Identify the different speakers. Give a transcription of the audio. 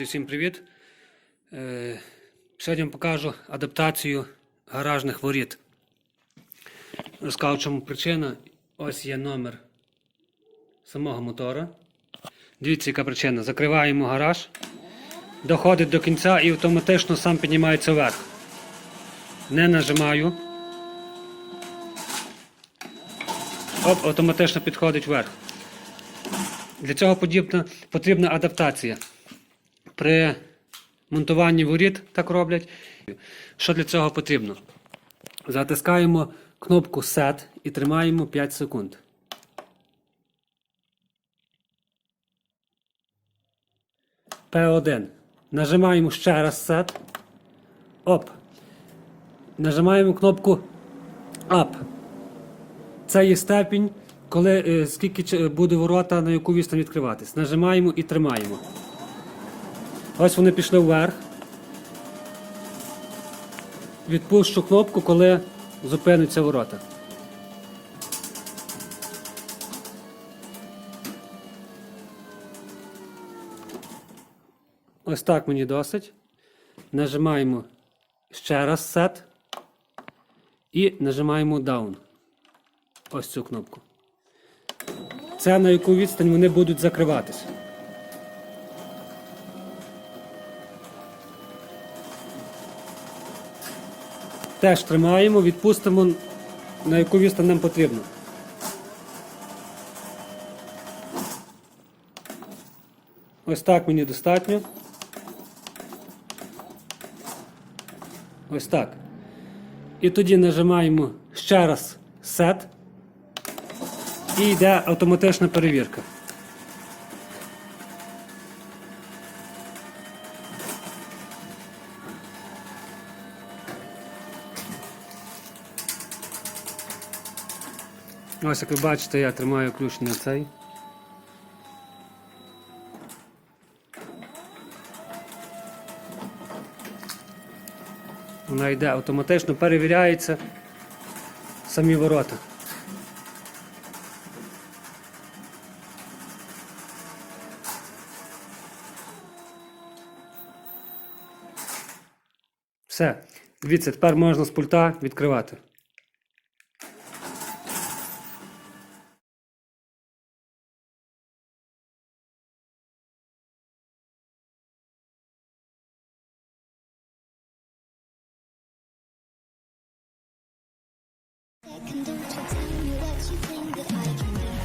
Speaker 1: всім привіт. Е, Сьогодні вам покажу адаптацію гаражних воріт. Розкажу, чому причина. Ось є номер самого мотора. Дивіться, яка причина. Закриваємо гараж, доходить до кінця і автоматично сам піднімається вверх. Не нажимаю. Оп, автоматично підходить вверх. Для цього потрібна адаптація. При монтуванні воріт так роблять. Що для цього потрібно? Затискаємо кнопку Set і тримаємо 5 секунд. P1. Нажимаємо ще раз Set. Оп. Нажимаємо кнопку Up. Це є степінь, коли е, скільки буде ворота, на яку відстань відкриватись. Нажимаємо і тримаємо. Ось вони пішли вверх. Відпущу кнопку, коли зупиниться ворота. Ось так мені досить. Нажимаємо ще раз Set і нажимаємо Down. Ось цю кнопку. Це на яку відстань вони будуть закриватися. Теж тримаємо, відпустимо на яку відстань нам потрібно. Ось так мені достатньо. Ось так. І тоді нажимаємо ще раз Set. І йде автоматична перевірка. Ось як ви бачите, я тримаю ключ на цей. Вона йде автоматично, перевіряється самі ворота. Все. Дивіться, тепер можна з пульта відкривати.
Speaker 2: can do to tell me what you think that I can do.